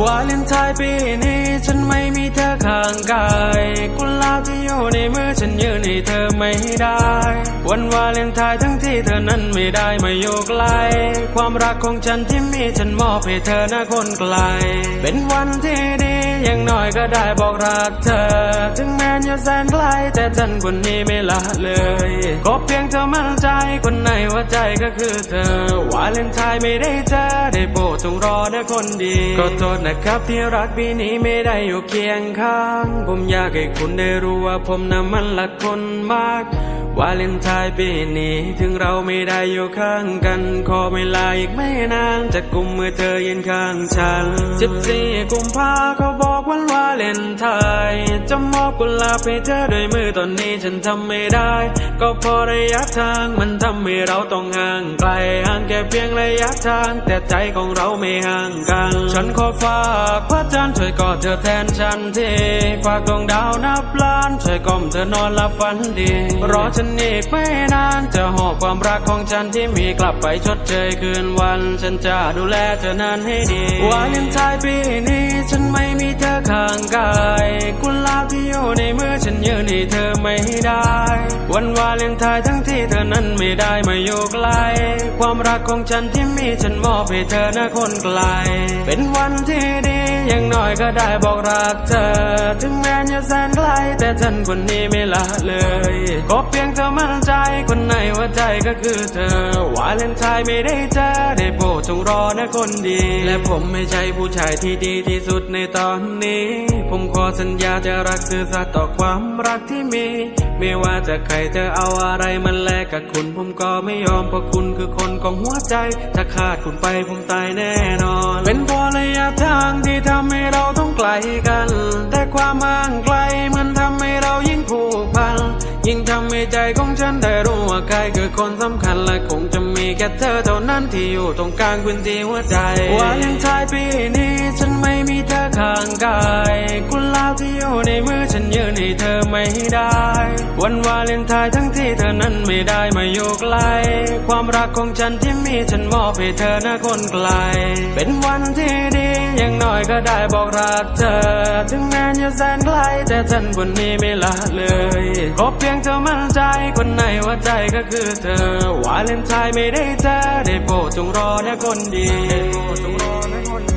วาเลนไทน์ปีนี้ฉันไม่มีเธอข้างกายกุหลาบที่อยู่ในมือฉันยืนให้เธอไม่ได้ วันวาเลนไทน์ทั้งที่เธอนั้นไม่ได้มาอยู่ไกล ความรักของฉันที่มีฉันมอบให้เธอนะคนไกล เป็นวันที่ดีอย่างน้อยก็ได้บอกรักเธอ ถึงแม้อยู่แสนไกลแต่ฉันคนนี้ไม่ละเลยก็เพียงเธอมั่นใจคนในหัวใจก็คือเธอ วาเลนไทน์ไม่ได้เจอได้โปรดจงรอนะคนดี ก็ทษนะครับที่รักปีนี้ไม่ได้อยู่เคียงข้าง ผมอยากให้คุณได้รู้ว่าผมนั้นมันรักคนมาก วาเลนไทน์ปีนี้ถึงเราไม่ได้อยู่ข้างกัน ขอเวลาอีกไม่นานจะกุมมือเธอยืนข้างฉัน14กุมภาเขาบอกวันวาเลนไทน์จะมอบกุหลาบให้เธอด้วยมือตอนนี้ฉันทำไม่ได้ ก็พอระยะทางมันทำให้เราต้องห่างไกลห่างแค่เพียงระยะทาง แต่ใจของเราไม่ห่างกัน ฉันขอฝากพระจันทร์ช่วยกอดเธอแทนฉันทีฝากดวงดาวนับล้านช่วยกล่อมเธอนอนหลับฝันดีรอฉันอีกไม่นาน จะหอบความรักของฉันที่มีกลับไปชดเชยคืนวัน ฉันจะดูแลเธอนั้นให้ดีวาเลนไทน์ปีนี้ฉันไม่มีเธอข้างกายกุหลาบที่อยู่ในมือฉันยืนให้เธอไม่ได้ วันวาเลนไทน์ทั้งที่เธอนั้นไม่ได้มาอยู่ไกล ความรักของฉันที่มีฉันมอบให้เธอนะคนไกล เป็นวันที่ดีอย่างน้อยก็ได้บอกรักเธอ ถึงแม้จะแสนไกล แต่ฉันคนนี้ไม่ละเลย ก็เพียงเธอมั่นใจคนในหัวใจก็คือเธอ วาเลนไทน์ไม่ได้เจอได้โปรดจงรอนะคนดี และผมไม่ใช่ผู้ชายที่ดีที่สุดในตอนนี้ ผมขอสัญญาจะรักซื่อสัตย์ต่อความรักที่มี ไม่ว่าจะใครจะเอาอะไรมันแลกกับคุณผมก็ไม่ยอมเพราะคุณคือคนของหัวใจ ถ้าขาดคุณไปผมตายแน่นอน เป็นเพราะระยะทางที่ทำให้เราต้องไกลกัน แต่ความห่างไกลมันทำให้เรายิ่งผูกพัน ยิ่งทำให้ใจของฉันได้รู้ว่าใครคือคนสำคัญและคงจะมีแค่เธอเท่านั้นที่อยู่ตรงกลางพื้นที่หัวใจวาเลนไทน์ปี ให้ไม่ได้ วันวาเลนไทน์ทั้งที่เธอนั้นไม่ได้มาอยู่ไกล ความรักของฉันที่มีฉันมอบให้เธอนะคนไกล เป็นวันที่ดีอย่างน้อยก็ได้บอกรักเธอ ถึงแม้จะแสนไกลแต่ฉันคนนี้ไม่ละเลยก็เพียงเธอมั่นใจคนในหัวใจก็คือเธอ วาเลนไทน์ไม่ได้เจอได้โปรดจงรอนะคนดีได้โปรดจงรอนะคน